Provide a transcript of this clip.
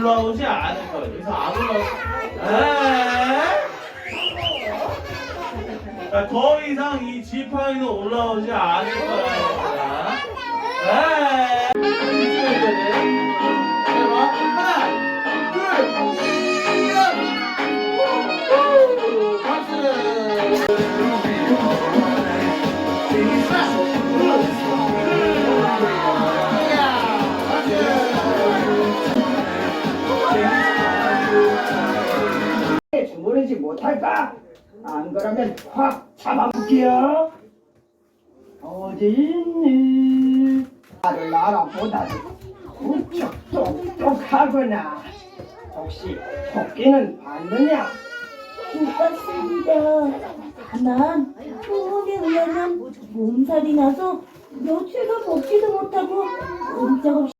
올라오지 않을 거예요. 그래서 안 올라오. 에? 자, 더 이상 이 지팡이는 올라오지 않을 거예요. 에? 하나, 둘, 셋. 박수. 주무르지 못할까? 안 그러면 확 잡아볼게요. 어디 있니? 나를 알아보다니 무척 똑똑하구나. 혹시 토끼는 봤느냐? 못 봤습니다. 다만 소음에 의하면 몸살이 나서 며칠도 걷지도 못하고 꼼짝없이